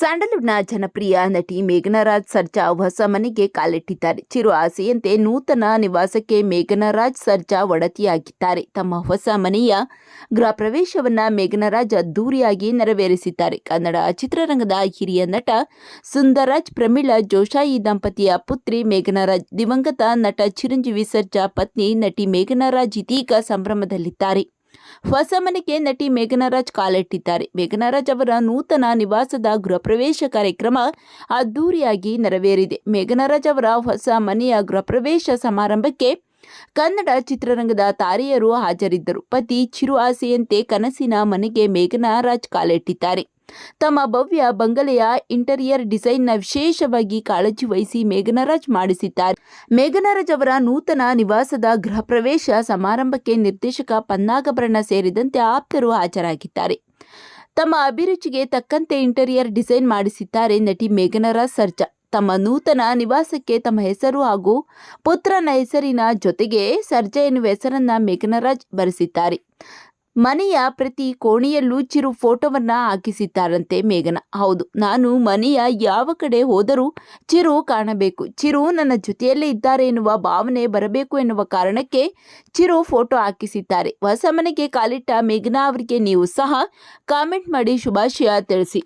ಸ್ಯಾಂಡಲ್ವುಡ್ನ ಜನಪ್ರಿಯ ನಟಿ ಮೇಘನರಾಜ್ ಸರ್ಜಾ ಹೊಸ ಮನೆಗೆ ಕಾಲಿಟ್ಟಿದ್ದಾರೆ. ಚಿರು ಆಸೆಯಂತೆ ನೂತನ ನಿವಾಸಕ್ಕೆ ಮೇಘನರಾಜ್ ಸರ್ಜಾ ಒಡತಿಯಾಗಿದ್ದಾರೆ. ತಮ್ಮ ಹೊಸ ಮನೆಯ ಗೃಹ ಪ್ರವೇಶವನ್ನ ಮೇಘನಾ ರಾಜ್ ಅದ್ದೂರಿಯಾಗಿ ನೆರವೇರಿಸಿದ್ದಾರೆ. ಕನ್ನಡ ಚಿತ್ರರಂಗದ ಹಿರಿಯ ನಟ ಸುಂದರಾಜ್ ಪ್ರಮೀಳಾ, ಜೋಶಾಯಿ ದಂಪತಿಯ ಪುತ್ರಿ ಮೇಘನರಾಜ್, ದಿವಂಗತ ನಟ ಚಿರಂಜೀವಿ ಸರ್ಜಾ ಪತ್ನಿ ನಟಿ ಮೇಘನರಾಜ್ ಇದೀಗ ಸಂಭ್ರಮದಲ್ಲಿದ್ದಾರೆ. ಹೊಸ ಮನೆಗೆ ನಟಿ ಮೇಘನರಾಜ್ ಕಾಲಿಟ್ಟಿದ್ದಾರೆ. ಮೇಘನರಾಜ್ ಅವರ ನೂತನ ನಿವಾಸದ ಗೃಹ ಪ್ರವೇಶ ಕಾರ್ಯಕ್ರಮ ಅದ್ದೂರಿಯಾಗಿ ನೆರವೇರಿದೆ. ಮೇಘನರಾಜ್ ಅವರ ಹೊಸ ಮನೆಯ ಗೃಹ ಪ್ರವೇಶ ಸಮಾರಂಭಕ್ಕೆ ಕನ್ನಡ ಚಿತ್ರರಂಗದ ತಾರೆಯರು ಹಾಜರಿದ್ದರು. ಪತಿ ಚಿರು ಆಸೆಯಂತೆ ಕನಸಿನ ಮನೆಗೆ ಮೇಘನರಾಜ್ ಕಾಲಿಟ್ಟಿದ್ದಾರೆ. ತಮ್ಮ ಭವ್ಯ ಬಂಗಲೆಯ ಇಂಟೀರಿಯರ್ ಡಿಸೈನ್ನ ವಿಶೇಷವಾಗಿ ಕಾಳಜಿ ವಹಿಸಿ ಮೇಘನರಾಜ್ ಮಾಡಿಸಿದ್ದಾರೆ. ಮೇಘನರಾಜ್ ಅವರ ನೂತನ ನಿವಾಸದ ಗೃಹ ಪ್ರವೇಶ ಸಮಾರಂಭಕ್ಕೆ ನಿರ್ದೇಶಕ ಪನ್ನಾಗಭರಣ ಸೇರಿದಂತೆ ಆಪ್ತರು ಹಾಜರಾಗಿದ್ದಾರೆ. ತಮ್ಮ ಅಭಿರುಚಿಗೆ ತಕ್ಕಂತೆ ಇಂಟೀರಿಯರ್ ಡಿಸೈನ್ ಮಾಡಿಸಿದ್ದಾರೆ ನಟಿ ಮೇಘನರಾಜ್ ಸರ್ಜಾ. ತಮ್ಮ ನೂತನ ನಿವಾಸಕ್ಕೆ ತಮ್ಮ ಹೆಸರು ಹಾಗೂ ಪುತ್ರನ ಹೆಸರಿನ ಜೊತೆಗೆ ಸರ್ಜಾ ಎನ್ನುವ ಹೆಸರನ್ನ ಮೇಘನರಾಜ್ ಬರೆಸಿದ್ದಾರೆ. ಮನೆಯ ಪ್ರತಿ ಕೋಣೆಯಲ್ಲೂ ಚಿರು ಫೋಟೋವನ್ನ ಹಾಕಿಸಿದ್ದಾರಂತೆ ಮೇಘನ. ಹೌದು, ನಾನು ಮನೆಯ ಯಾವ ಕಡೆ ಹೋದರೂ ಚಿರು ಕಾಣಬೇಕು. ಚಿರು ನನ್ನ ಜೊತೆಯಲ್ಲೇ ಇದ್ದಾರೆ ಎನ್ನುವ ಭಾವನೆ ಬರಬೇಕು ಎನ್ನುವ ಕಾರಣಕ್ಕೆ ಚಿರು ಫೋಟೋ ಹಾಕಿಸಿದ್ದಾರೆ. ಹೊಸ ಮನೆಗೆ ಕಾಲಿಟ್ಟ ಮೇಘನಾ ಅವರಿಗೆ ನೀವು ಸಹ ಕಾಮೆಂಟ್ ಮಾಡಿ ಶುಭಾಶಯ ತಿಳಿಸಿ.